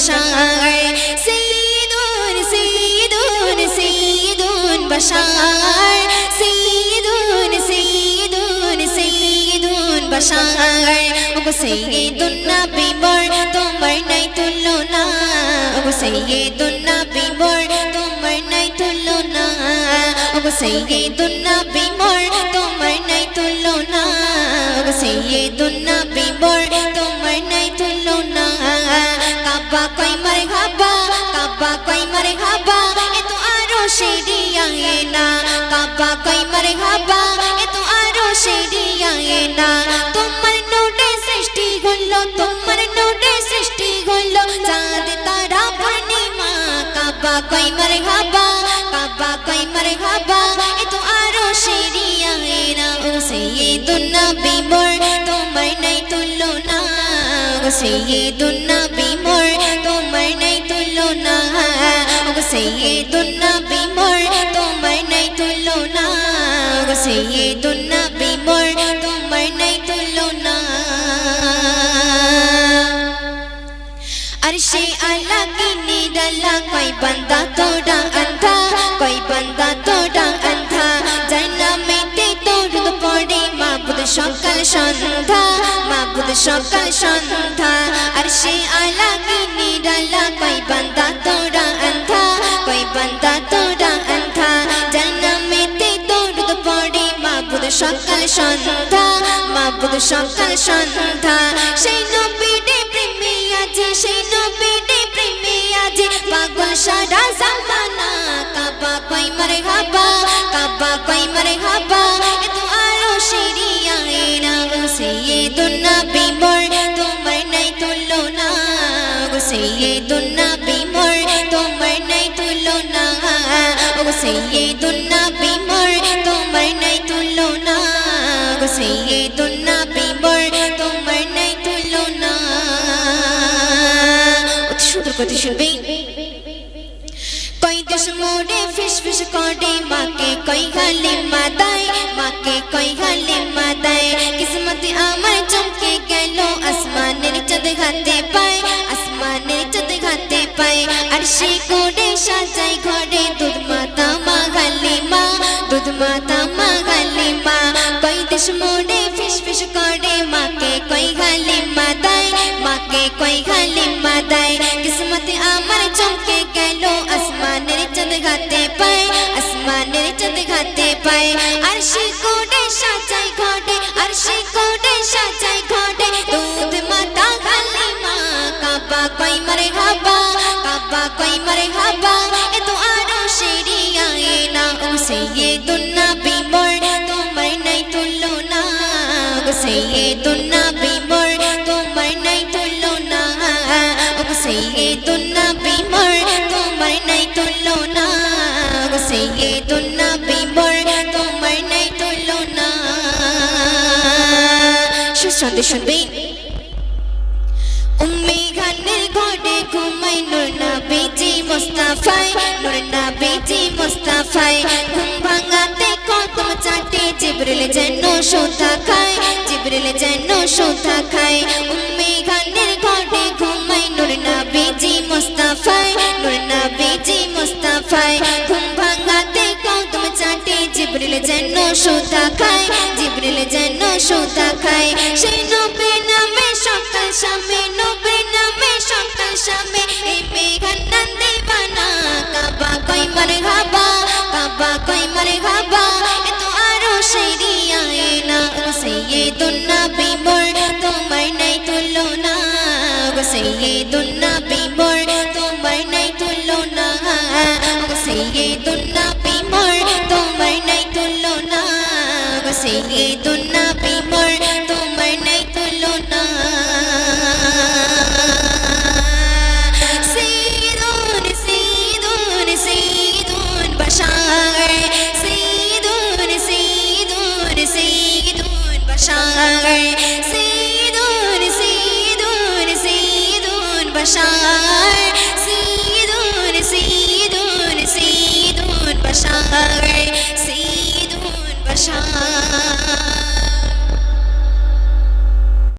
বাসায় সঈদুন সঈদুন সঈদুন বাসায় সঈদুন সঈদুন সঈদুন বাসায় ওগো সঈদুন নবী মোর তোমার নাই তুলনা ওগো সঈদুন নবী মোর তোমার নাই তুলনা ওগো সঈদুন নবী মোর তোমার নাই তুলনা ওগো সঈদুন নবী মোর তোমার নাই তুলনা কাবা কই মারে হাবা এ তো আরও শিরিয়ায়ে না। তোমার নোটে সৃষ্টি হলো, তোমার নোটে সৃষ্টি হলো। চাঁদ, তারা, পূর্ণিমা, কাবা কই মারে হাবা কাবা কই মারে হাবা এ তো আরও শিরিয়ায়ে না। ও সাইয়্যিদুন নবী মোর, তোমার নাই তুলনা। ও সাইয়্যিদুন নবী মোর, তোমার নাই তুলনা। ও সাইয়্যিদুন নবী মোর, তোমার সৈয়দুল নবী মোর তোমার নাই তুলনা। আরশে আলা কি নিরালা কই বান্দা তোড়া আন্ধা কই বান্দা তোড়া আন্ধা জানা মেতে তোর পড়ে মাবুদ সকাল সন্ধ্যা মাবুদ সকাল সন্ধ্যা। আরশে আলা কি নিরালা কই বান্দা তোড়া আন্ধা কই বান্দা তোড়া সকাল সন্ধ্যা মাবুদ সকাল সন্ধ্যা। সেই নবীরে প্রেমে আছে, সেই নবীরে প্রেমে আছে। পাগল সারা জামানা, কাবা কই মরে হাবা, কাবা কই মরে হাবা। এ তো আরও শিরিয়া এরা সৈয়দুন নবী মোর। তোমার নাই তুলনা গো সৈয়দুন নবী মোর। তোমার নাই তুলনা গো সৈয়দুন নবী মোর। তোমার নাই তুলনা গো সৈয়দুন নবী মোর তোমার নাই তুলনা অতি সুন্দর কথা শুনবে কই দেশ মোড়ে ফিস ফিস করে মাকে কই গালি মাদায় মাকে কই গালি মাদায় কিসমত আমার চমকে গেল আসমানের চাঁদ হাতে পায় আসমানের চাঁদ হাতে পায় আর সে করে সাজাই ঘরে কই গালি মাদায় মাকে কই গালি মাদায় কিসমত আমার চমকে গেল, আসমানের চাঁদ ঘাতে পায় আসমানের চাঁদ ঘাতে পায় আর সে কোডে সাজাই ঘটে আর সে কোডে সাজাই ঘটে। দুধ মাতা গালি মা, কাবা কই মরে হাবা, কাবা কই মরে হাবা। এ তো আরও শিরিয়া না, ও সাইয়্যিদুন নবী মোর তোমার নাই তুলনা গো সাইয়্যিদুন নবী মোর, তোমার নাই তুলনা। ও সাইয়্যিদুন নবী মোর, তোমার নাই তুলনা। গো সাইয়্যিদুন নবী মোর, তোমার নাই তুলনা। সুসন্দর শুনবে। উম্মে গানের ঘরে ঘুমাই নূর নবীজি মুস্তাফায়, নূর জিবরিল যেন সোথা খায়। উম্মে গানের ঘটে ঘুমাই নূর নবীজি মুস্তাফায় না বেজি মুস্তাফায়। ঘুম ভাঙাতে কদম চাটে, জিবরিল যেন সোথা খায়, জিবরিল যেন সোথা খায়। সেই নবে নামে সকাল সামে নবী না ও সাইয়্যিদুন নবী মোর, তোমার নাই তুলনা। গো সাইয়্যিদুন নবী মোর, তোমার নাই তুলনা। গো সাইয়্যিদুন নবী মোর, তোমার নাই তুলনা। গো সাইয়্যিদুন